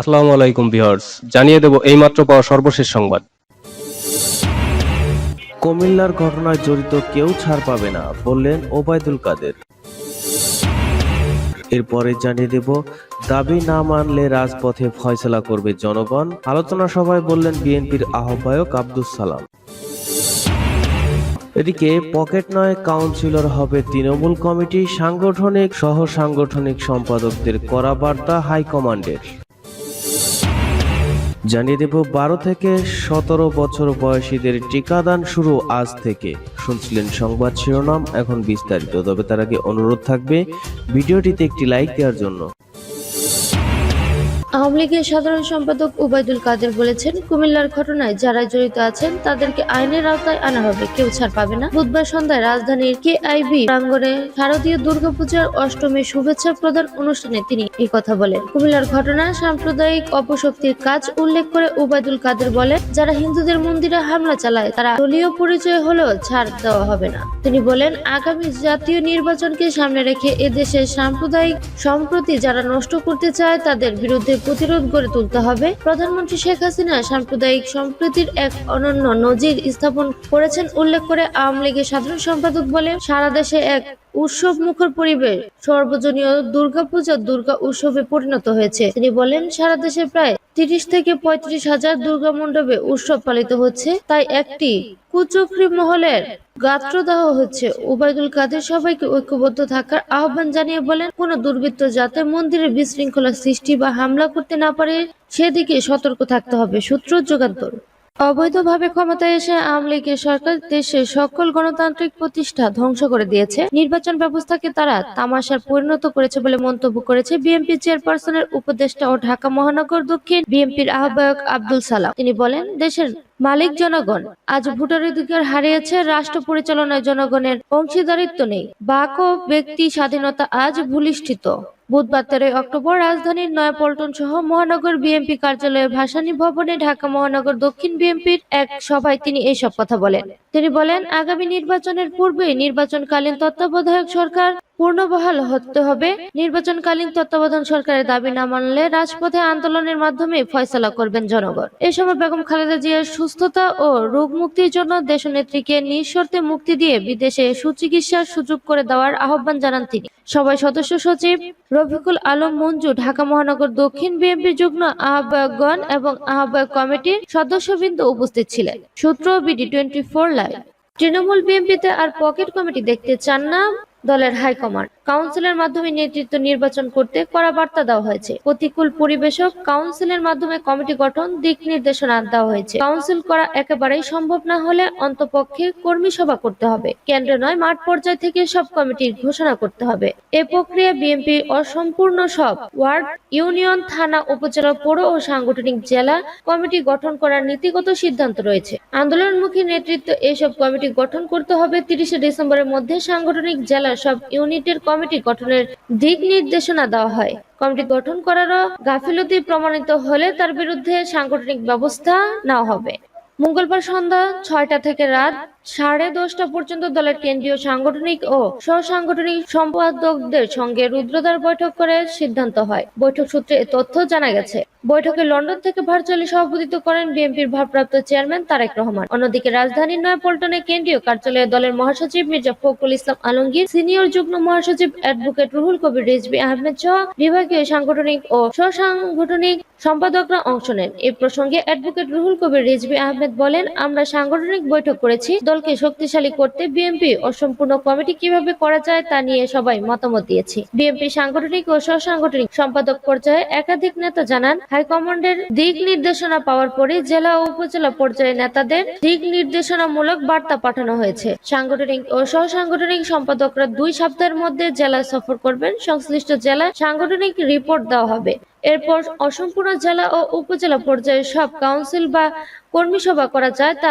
আসসালামু আলাইকুম ভিউয়ার্স, জানিয়ে দেব এইমাত্র পাওয়া সর্বশেষ সংবাদ। কুমিল্লার ঘটনায় জড়িত কেউ ছাড় পাবে না, বললেন ওবায়দুল কাদের। এরপরে জানিয়ে দেব, দাবি না মানলে রাজপথে ফয়সলা করবে জনগণ, আলোচনা সভায় বললেন বিএনপির আহ্বায়ক আব্দুস সালাম। এদিকে পকেট নয় কাউন্সিলর হবে তৃণমূল কমিটি, সাংগঠনিক সহ সাংগঠনিক সম্পাদকদের করা বার্তা হাইকমান্ডের। জানিয়ে দেব, বারো থেকে সতেরো বছর বয়সীদের টিকাদান শুরু আজ থেকে। শুনছিলেন সংবাদ শিরোনাম, এখন বিস্তারিত। তবে তার আগে অনুরোধ থাকবে, ভিডিওটিতে একটি লাইক দেওয়ার জন্য। আওয়ামী লীগের সাধারণ সম্পাদক উবাইদুল কাদের বলেছেন, কুমিল্লার ঘটনায় যারা জড়িত আছেন, তাদেরকে আইনের আওতায় আনা হবে। কেউ ছাড় পাবে না। বুধবার সন্ধ্যায় রাজধানীর কে আইবি প্রাঙ্গণে শারদীয় দুর্গাপূজার অষ্টমীর শুভেচ্ছা প্রদান অনুষ্ঠানে তিনি এই কথা বলেন। কুমিল্লার ঘটনা সাম্প্রদায়িক অপশক্তির কাজ উল্লেখ করে উবাইদুল কাদের বলেন, যারা হিন্দুদের মন্দিরে হামলা চালায়, তারা দলীয় পরিচয় হলেও ছাড় দেওয়া হবে না। তিনি বলেন, আগামী জাতীয় নির্বাচনকে সামনে রেখে এদেশের সাম্প্রদায়িক সম্প্রতি যারা নষ্ট করতে চায়, তাদের বিরুদ্ধে প্রতিরোধ গড়ে তুলতে হবে। প্রধানমন্ত্রী শেখ হাসিনা সাম্প্রদায়িক সম্প্রীতির এক অনন্য নজির স্থাপন করেছেন, উল্লেখ করে আওয়ামী লীগের সাধারণ সম্পাদক বলে সারা দেশে এক উৎসব মুখর পরিবেশ। সর্বজনীয় দুর্গাপূজা দুর্গা উৎসবে পরিণত হয়েছে। তিনি বলেন, সারা দেশে প্রায় তিরিশ থেকে পঁয়ত্রিশ হাজার দুর্গা মণ্ডপে উৎসব পালিত হচ্ছে। তাই একটি কুচক্রি মহলের গাত্রদাহ হচ্ছে। উবাইদুল কাদের সবাইকে ঐক্যবদ্ধ থাকার আহ্বান জানিয়ে বলেন, কোন দুর্বৃত্ত যাতে মন্দিরে বিশৃঙ্খলা সৃষ্টি বা হামলা করতে না পারে, সেদিকে সতর্ক থাকতে হবে। সূত্র যুগান্তর। অবৈধভাবে ক্ষমতায় এসে আওয়ামী লীগের সরকার দেশের সকল গণতান্ত্রিক প্রতিষ্ঠা ধ্বংস করে দিয়েছে। নির্বাচন ব্যবস্থাকে তারা তামাশার পরিণত করেছে বলে মন্তব্য করেছে বিএনপি চেয়ারপারসনের উপদেষ্টা ও ঢাকা মহানগর দক্ষিণ বিএনপির আহ্বায়ক আব্দুল সালাম। তিনি বলেন, দেশের মালিক জনগণ আজ ভোটার অধিকার হারিয়েছে, রাষ্ট্র পরিচালনায় জনগণের অংশীদারিত্ব নেই। বাক ও ব্যক্তি স্বাধীনতা আজ ভূলিষ্ঠিত। বুধবার তেরোই অক্টোবর রাজধানীর নয়াপল্টন সহ মহানগর বিএনপি কার্যালয়ের ভাসানী ভবনে ঢাকা মহানগর দক্ষিণ বিএনপির এক সভায় তিনি এইসব কথা বলেন। তিনি বলেন, আগামী নির্বাচনের পূর্বে নির্বাচনকালীন তত্ত্বাবধায়ক সরকার পূর্ণবহাল হতে হবে। নির্বাচনকালীন তত্ত্বাবধান সরকারের দাবি না মানলে রাজপথে আন্দোলনের মাধ্যমে ফয়সলা করবেন জনগণ। এ সময় বেগম খালেদা জিয়ার সুস্থতা ও রোগ মুক্তির জন্য দেশনেত্রীকে নিঃশর্তে মুক্তি দিয়ে বিদেশে সুচিকিৎসার সুযোগ করে দেওয়ার আহ্বান জানান তিনি। সবাই সদস্য সচিব রফিকুল আলম মঞ্জু, ঢাকা মহানগর দক্ষিণ বিএনপি যুগ্ম আহ্বায়কগণ এবং আহ্বায়ক কমিটির সদস্যবৃন্দ উপস্থিত ছিলেন। সূত্র বিডি টোয়েন্টি ফোর লাইভ। তৃণমূল বিএনপিতে আর পকেট কমিটি দেখতে চান না। দলের হাইকমান্ড। কাউন্সিলের মাধ্যমে নেতৃত্ব নির্বাচন করতে করা বার্তা দেওয়া হয়েছে। প্রতিকূল পরিবেশক কাউন্সিলের মাধ্যমে কমিটি গঠন দিক নির্দেশনা দেওয়া হয়েছে। কাউন্সিল করা একেবারেই সম্ভব না হলে অন্তপক্ষে কর্মী সভা করতে হবে। কেন্দ্র নয়, মাঠ পর্যায় থেকে সব কমিটির ঘোষণা করতে হবে। এ প্রক্রিয়া বিএনপি অসম্পূর্ণ সব ওয়ার্ড, ইউনিয়ন, থানা, উপজেলা, পৌর ও সাংগঠনিক জেলা কমিটি গঠন করার নীতিগত সিদ্ধান্ত রয়েছে। আন্দোলনমুখী নেতৃত্ব এসব কমিটি গঠন করতে হবে তিরিশে ডিসেম্বরের মধ্যে সাংগঠনিক জেলা সব ইউনিটের কমিটি গঠনের দিক নির্দেশনা দেওয়া হয়। কমিটি গঠন করারও গাফিলতি প্রমাণিত হলে তার বিরুদ্ধে সাংগঠনিক ব্যবস্থা নেওয়া হবে। মঙ্গলবার সন্ধ্যা ছয়টা থেকে রাত সাড়ে দশটা পর্যন্ত দলের কেন্দ্রীয় সাংগঠনিক ও সহসাংগঠনিক সম্পাদকদের সঙ্গে রুদ্রদ্বার বৈঠক করে সিদ্ধান্ত হয়। বৈঠক সূত্রে তথ্য জানা গেছে। বৈঠকে লন্ডন থেকে ভার্চুয়ালি সভাপতিত্ব করেন বিএনপির ভারপ্রাপ্ত চেয়ারম্যান তারেক রহমান। অন্যদিকে রাজধানীর নয়াপল্টনে কেন্দ্রীয় কার্যালয়ে দলের মহাসচিব মির্জা ফখরুল ইসলাম আলমগীর, সিনিয়র যুগ্ম মহাসচিব অ্যাডভোকেট রুহুল কবির রিজভী আহমেদ সহ বিভাগীয় সাংগঠনিক ও স্বসাংগঠনিক সম্পাদকরা অংশ নেন। এ প্রসঙ্গে অ্যাডভোকেট রুহুল কবির রিজভী আহমেদ বলেন, আমরা সাংগঠনিক বৈঠক করেছি। দলকে শক্তিশালী করতে বিএনপি অসম্পূর্ণ কমিটি কীভাবে করা যায় তা নিয়ে সবাই মতামত দিয়েছি। বিএনপি সাংগঠনিক ও স্বসাংগঠনিক সম্পাদক পর্যায়ে একাধিক নেতা জানান, হাইকমান্ডের দিক নির্দেশনা পাওয়ার পরে জেলা ও উপজেলা পর্যায়ে নেতাদের দিক নির্দেশনামূলক বার্তা পাঠানো হয়েছে। সাংগঠনিক ও সহসাংগঠনিক সম্পাদকরা দুই সপ্তাহের মধ্যে জেলা সফর করবেন। সংশ্লিষ্ট জেলায় সাংগঠনিক রিপোর্ট দেওয়া হবে। এরপর অসম্পূর্ণ জেলা ও উপজেলা পর্যায়ে সব কাউন্সিল বা কর্মী সভা করা যায়, তা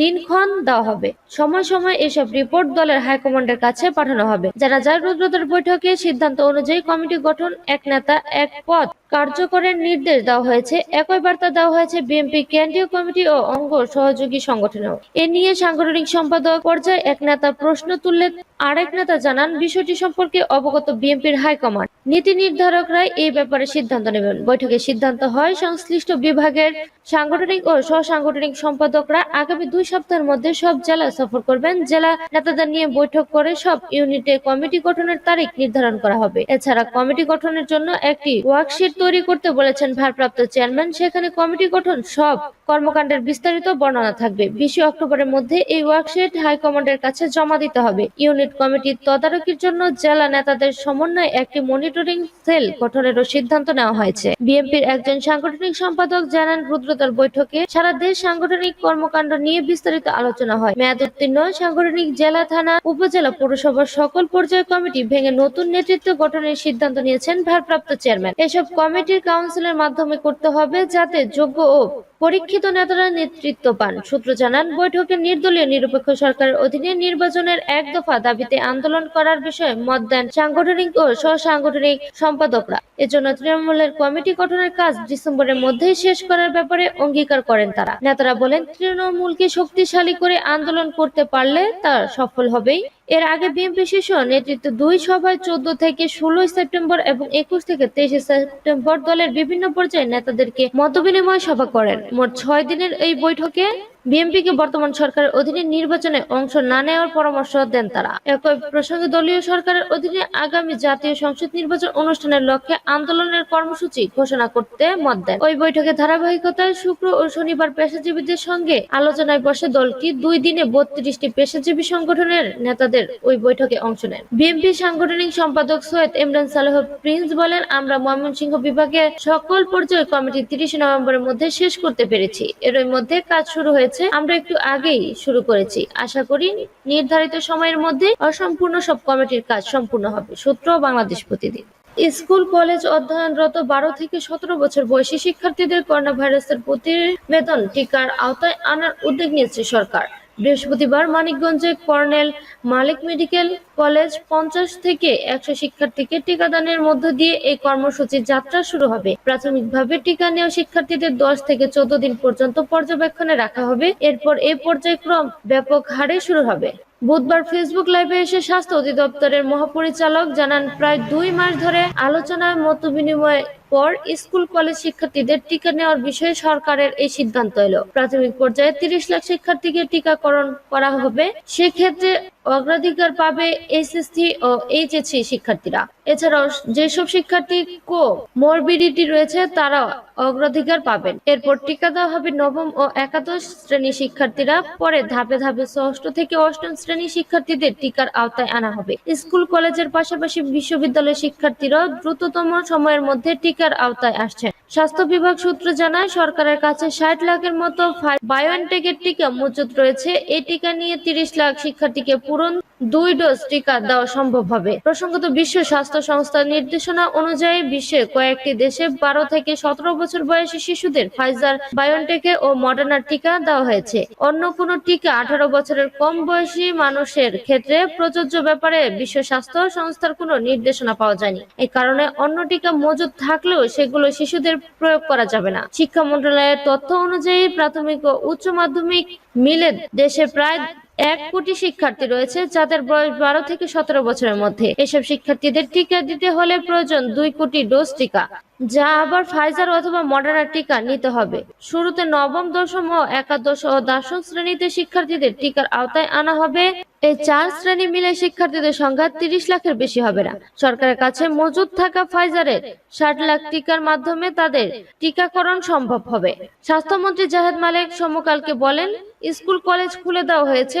দিনক্ষণ দেওয়া হবে। সময় সময় এসব রিপোর্ট দলের হাইকমান্ডের কাছে পাঠানো হবে। যারা যায় রুদ্রদের বৈঠকে সিদ্ধান্ত অনুযায়ী কমিটি গঠন, এক নেতা, এক পদ কার্যকরের নির্দেশ দেওয়া হয়েছে। একই বার্তা দেওয়া হয়েছে বিএনপি কেন্দ্রীয় কমিটি ও অঙ্গ সহযোগী সংগঠনেও। এ নিয়ে সাংগঠনিক সম্পাদক পর্যায়ে এক নেতা প্রশ্ন তুললে আরেক নেতা জানান, বিষয়টি সম্পর্কে অবগত বিএনপির হাইকমান্ড। নীতি নির্ধারকরাই এই ব্যাপারে সিদ্ধান্ত নেবেন। বৈঠকে সিদ্ধান্ত হয় সংশ্লিষ্ট বিভাগের সাংগঠনিক ও সহসাংগঠনিক সম্পাদকরা আগামী দুই সপ্তাহের মধ্যে সব জেলা সফর করবেন। জেলা নেতাদের নিয়ে বৈঠক করে সব ইউনিটে কমিটি গঠনের তারিখ নির্ধারণ করা হবে। এছাড়া কমিটি গঠনের জন্য একটি ওয়ার্কশিট তৈরি করতে বলেছেন ভারপ্রাপ্ত চেয়ারম্যান। সেখানে কমিটি গঠন সব কর্মকাণ্ডের বিস্তারিত বর্ণনা থাকবে। বিশে অক্টোবরের মধ্যে এই ওয়ার্কশিট হাইকমান্ডের কাছে জমা দিতে হবে। ইউনিট কমিটির তদারকির জন্য জেলা নেতাদের সমন্বয়ে একটি মনিটরিং সেল গঠনেরও সিদ্ধান্ত নেওয়া হয়েছে। বিএনপির একজন সাংগঠনিক সম্পাদক জানান রুদ্রতার বৈঠকে সারা দেশ সাংগঠনিক কর্মকাণ্ড নিয়ে বিস্তারিত আলোচনা হয়। মেয়াদ উত্তীর্ণ সাংগঠনিক জেলা, থানা, উপজেলা, পৌরসভার সকল পর্যায় কমিটি ভেঙে নতুন নেতৃত্ব গঠনের সিদ্ধান্ত নিয়েছেন ভারপ্রাপ্ত চেয়ারম্যান। এসব কমিটির কাউন্সিলের মাধ্যমে করতে হবে যাতে যোগ্য ও পরীক্ষিত নেতারা নেতৃত্ব পান। সূত্র জানান, বৈঠকে নির্দলীয় নিরপেক্ষ সরকারের অধীনে নির্বাচনের এক দফা দাবিতে আন্দোলন করার বিষয়ে মত দেন সাংগঠনিক ও স্বসাংগঠনিক সম্পাদকরা। এজন্য তৃণমূলের কমিটি গঠনের কাজ ডিসেম্বরের মধ্যেই শেষ করার ব্যাপারে অঙ্গীকার করেন তারা। নেতারা বলেন, তৃণমূলকে শক্তিশালী করে আন্দোলন করতে পারলে তা সফল হবেই। এর আগে বিএনপি শীর্ষ নেতৃত্ব দুই সভায় চোদ্দ থেকে ষোলোই সেপ্টেম্বর এবং একুশ থেকে তেইশে সেপ্টেম্বর দলের বিভিন্ন পর্যায়ে নেতাদেরকে মতবিনিময় সভা করেন। মোট ছয় দিনের এই বৈঠকে বিএনপিকে বর্তমান সরকারের অধীনে নির্বাচনে অংশ না নেওয়ার পরামর্শ দেন তারা। একই প্রসঙ্গে দলীয় সরকারের অধীনে আগামী জাতীয় সংসদ নির্বাচন অনুষ্ঠানের লক্ষ্যে আন্দোলনের কর্মসূচি ঘোষণা করতে মত দেন। ওই বৈঠকে ধারাবাহিকতায় শুক্র ও শনিবার পেশাজীবীদের সঙ্গে আলোচনায় বসে দলটি দুই দিনে বত্রিশটি পেশাজীবী সংগঠনের নেতাদের ওই বৈঠকে অংশ নেন? বিএনপি সাংগঠনিক সম্পাদক সৈয়দ ইমরান সালেহ প্রিন্স বলেন, আমরা ময়মনসিংহ বিভাগের সকল পর্যায়ে কমিটি তিরিশে নভেম্বরের মধ্যে শেষ করতে পেরেছি। এর মধ্যে কাজ শুরু হয়েছে। আমরা একটু আগেই শুরু করেছি। আশা করি নির্ধারিত সময়ের মধ্যে অসম্পূর্ণ সব কমিটির কাজ সম্পূর্ণ হবে। সূত্র, বাংলাদেশ প্রতিদিন। স্কুল, কলেজ অধ্যয়নরত বারো থেকে সতেরো বছর বয়সী শিক্ষার্থীদের করোনা ভাইরাসের প্রতিবেদন টিকার আওতায় আনার উদ্যোগ নিয়েছে সরকার। বৃহস্পতিবার মানিকগঞ্জে কর্নেল মালিক মেডিকেল কলেজ পঞ্চাশ থেকে একশো শিক্ষার্থীকে টিকাদানের মধ্য দিয়ে এই কর্মসূচির যাত্রা শুরু হবে। প্রাথমিকভাবে টিকা নেওয়া শিক্ষার্থীদের দশ থেকে চোদ্দ দিন পর্যন্ত পর্যবেক্ষণে রাখা হবে। এরপর এই পর্যায়ক্রম ব্যাপক হারে শুরু হবে। বুধবার ফেসবুক লাইভে এসে স্বাস্থ্য অধিদপ্তরের মহাপরিচালক জানান, প্রায় দুই মাস ধরে আলোচনায় মত বিনিময় পর স্কুল কলেজ শিক্ষার্থীদের টিকা নেওয়ার বিষয়ে সরকারের এই সিদ্ধান্ত এলো। প্রাথমিক পর্যায়ে তিরিশ লাখ শিক্ষার্থীকে টিকাকরণ করা হবে। সেক্ষেত্রে অগ্রাধিকার পাবে এসএসসি ও এইচএসসি শিক্ষার্থীরা। এছাড়াও যেসব শিক্ষার্থী কো মরবিডিটি রয়েছে, তারা অগ্রাধিকার পাবেন। এরপর টিকা দেওয়া হবে নবম ও একাদশ শ্রেণি শিক্ষার্থীরা। পরে ধাপে ধাপে ষষ্ঠ থেকে অষ্টম শ্রেণি শিক্ষার্থীদের টিকার আওতায় আনা হবে। স্কুল, কলেজের পাশাপাশি বিশ্ববিদ্যালয়ের শিক্ষার্থীরাও দ্রুততম সময়ের মধ্যে টিকার আওতায় আসছেন। স্বাস্থ্য বিভাগ সূত্র জানায়, সরকারের কাছে ষাট লাখের মতো বায়োএনটেকের টিকা মজুত রয়েছে। এই টিকা নিয়ে তিরিশ লাখ শিক্ষার্থীকে পূরণ দুই ডোজ টিকা দেওয়া সম্ভব হবে। প্রসঙ্গত, বিশ্ব স্বাস্থ্য সংস্থার নির্দেশনা অনুযায়ী বিশ্বের কয়েকটি দেশে বারো থেকে সতেরো বছর বয়সী শিশুদের ফাইজার বায়োনটেকের ও মডার্নার টিকা দেওয়া হয়েছে। অন্য কোনো টিকা আঠারো বছরের কম বয়সী মানুষের ক্ষেত্রে প্রযোজ্য ব্যাপারে বিশ্ব স্বাস্থ্য সংস্থার কোনো নির্দেশনা পাওয়া যায়নি। এই কারণে অন্য টিকা মজুদ থাকলেও সেগুলো শিশুদের প্রয়োগ করা যাবে না। শিক্ষা মন্ত্রণালয়ের তথ্য অনুযায়ী প্রাথমিক ও উচ্চ মাধ্যমিক মিলে দেশে প্রায় এক কোটি শিক্ষার্থী রয়েছে যাদের বয়স বারো থেকে সতেরো বছরের মধ্যে। এসব শিক্ষার্থীদের টিকা দিতে হলে প্রয়োজন দুই কোটি ডোজ টিকা। যা আবার ফাইজার অথবা মডার্না টিকা নিতে হবে। শুরুতে নবম, দশম ও একাদশ ও দশম শ্রেণীতে শিক্ষার্থীদের টিকার আওতায় আনা হবে। এই চার শ্রেণি মিলে শিক্ষার্থীদের সংখ্যা তিরিশ লাখের বেশি হবে না। সরকারের কাছে মজুদ থাকা ফাইজারের ষাট লাখ টিকার মাধ্যমে তাদের টিকাকরণ সম্ভব হবে। স্বাস্থ্যমন্ত্রী জাহেদ মালিক সমকালকে বলেন, স্কুল কলেজ খুলে দেওয়া হয়েছে।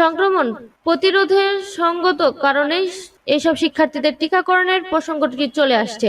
সংক্রমণ প্রতিরোধের সঙ্গত কারণেই এইসব শিক্ষার্থীদের টিকাকরণের প্রসঙ্গটি চলে আসছে।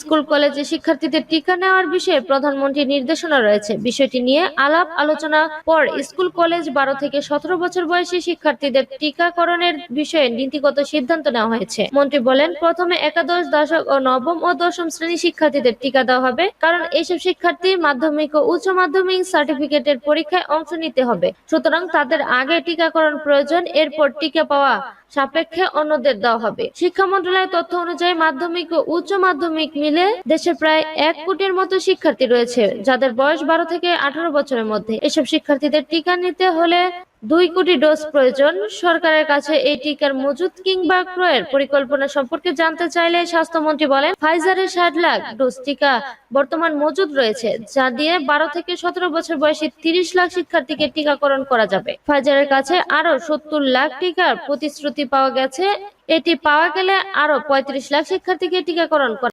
স্কুল, কলেজে শিক্ষার্থীদের টিকা নেওয়ার বিষয়ে প্রধানমন্ত্রীর নির্দেশনা রয়েছে। বিষয়টি নিয়ে আলাপ আলোচনা পর স্কুল, কলেজ বারো থেকে সতেরো বছর বয়সী শিক্ষার্থীদের টিকাকরণের বিষয়ে নীতিগত সিদ্ধান্ত নেওয়া হয়েছে। মন্ত্রী বলেন, প্রথমে একাদশ দশক ও নবম ও দশম শ্রেণি শিক্ষার্থীদের টিকা দেওয়া হবে, কারণ এইসব শিক্ষার্থী মাধ্যমিক ও উচ্চ মাধ্যমিক সার্টিফিকেটের পরীক্ষায় অংশ নিতে হবে। সুতরাং তাদের আগে টিকাকরণ প্রয়োজন, এরপর টিকা পাওয়া সাপেক্ষে অন্যদের দেওয়া হবে। শিক্ষা মন্ত্রণালয়ের তথ্য অনুযায়ী মাধ্যমিক ও উচ্চ মাধ্যমিক মিলে দেশে প্রায় এক কোটির মতো শিক্ষার্থী রয়েছে, যাদের বয়স বারো থেকে আঠারো বছরের মধ্যে। এসব শিক্ষার্থীদের টিকা নিতে হলে দুই কোটি ডোজ প্রয়োজন। সরকারের কাছে এই টিকার মজুদ কিংবা ক্রয়ের পরিকল্পনা সম্পর্কে জানতে চাইলে স্বাস্থ্যমন্ত্রী বলেন ফাইজারের ষাট লাখ ডোজ টিকা বর্তমান মজুদ রয়েছে, যা দিয়ে বারো থেকে সতেরো বছর বয়সী তিরিশ লাখ শিক্ষার্থীকে টিকাকরণ করা যাবে। ফাইজারের কাছে আরও সত্তর লাখ টিকার প্রতিশ্রুতি পাওয়া গেছে। এটি পাওয়া গেলে আরও পঁয়ত্রিশ লাখ শিক্ষার্থীকে টিকাকরণ করা